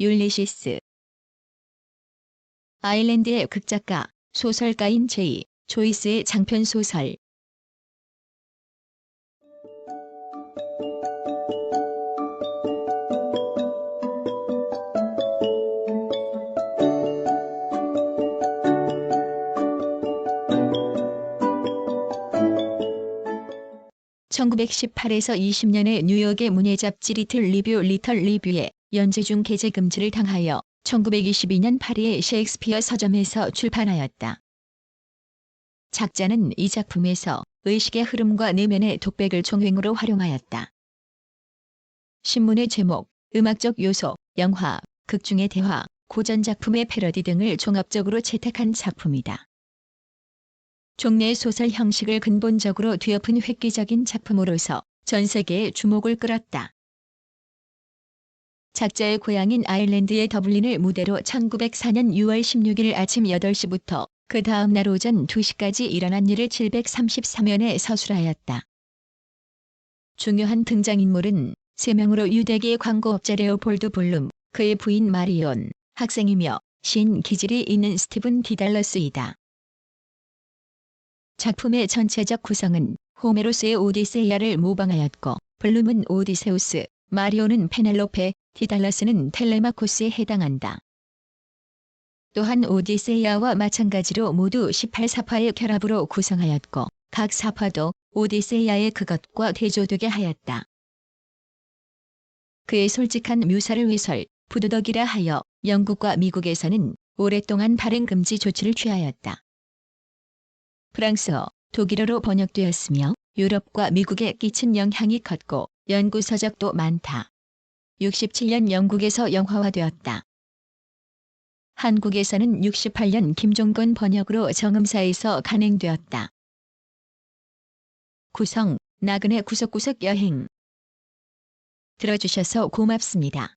율리시스. 아일랜드의 극작가, 소설가인 제이 조이스의 장편 소설. (1918에서 20년에) 뉴욕의 문예 잡지 리틀 리뷰 리털 리뷰에 연재 중 게재 금지를 당하여 1922년 파리의 셰익스피어 서점에서 출판하였다. 작자는 이 작품에서 의식의 흐름과 내면의 독백을 종횡으로 활용하였다. 신문의 제목, 음악적 요소, 영화, 극중의 대화, 고전 작품의 패러디 등을 종합적으로 채택한 작품이다. 종래 소설 형식을 근본적으로 뒤엎은 획기적인 작품으로서 전 세계의 주목을 끌었다. 작자의 고향인 아일랜드의 더블린을 무대로 1904년 6월 16일 아침 8시부터 그 다음 날 오전 2시까지 일어난 일을 733년에 서술하였다. 중요한 등장인물은 3명으로 유대계 광고업자 레오폴드 볼룸, 그의 부인 마리온, 학생이며 신 기질이 있는 스티븐 디달러스이다. 작품의 전체적 구성은 호메로스의 오디세이아를 모방하였고 블룸은 오디세우스, 마리오는 페넬로페, 디달러스는 텔레마코스에 해당한다. 또한 오디세이아와 마찬가지로 모두 18사파의 결합으로 구성하였고 각 사파도 오디세이아의 그것과 대조되게 하였다. 그의 솔직한 묘사를 위설, 부두덕이라 하여 영국과 미국에서는 오랫동안 발행 금지 조치를 취하였다. 프랑스어, 독일어로 번역되었으며 유럽과 미국에 끼친 영향이 컸고 연구 서적도 많다. 67년 영국에서 영화화되었다. 한국에서는 68년 김종건 번역으로 정음사에서 간행되었다. 구성, 나그네 구석구석 여행 들어주셔서 고맙습니다.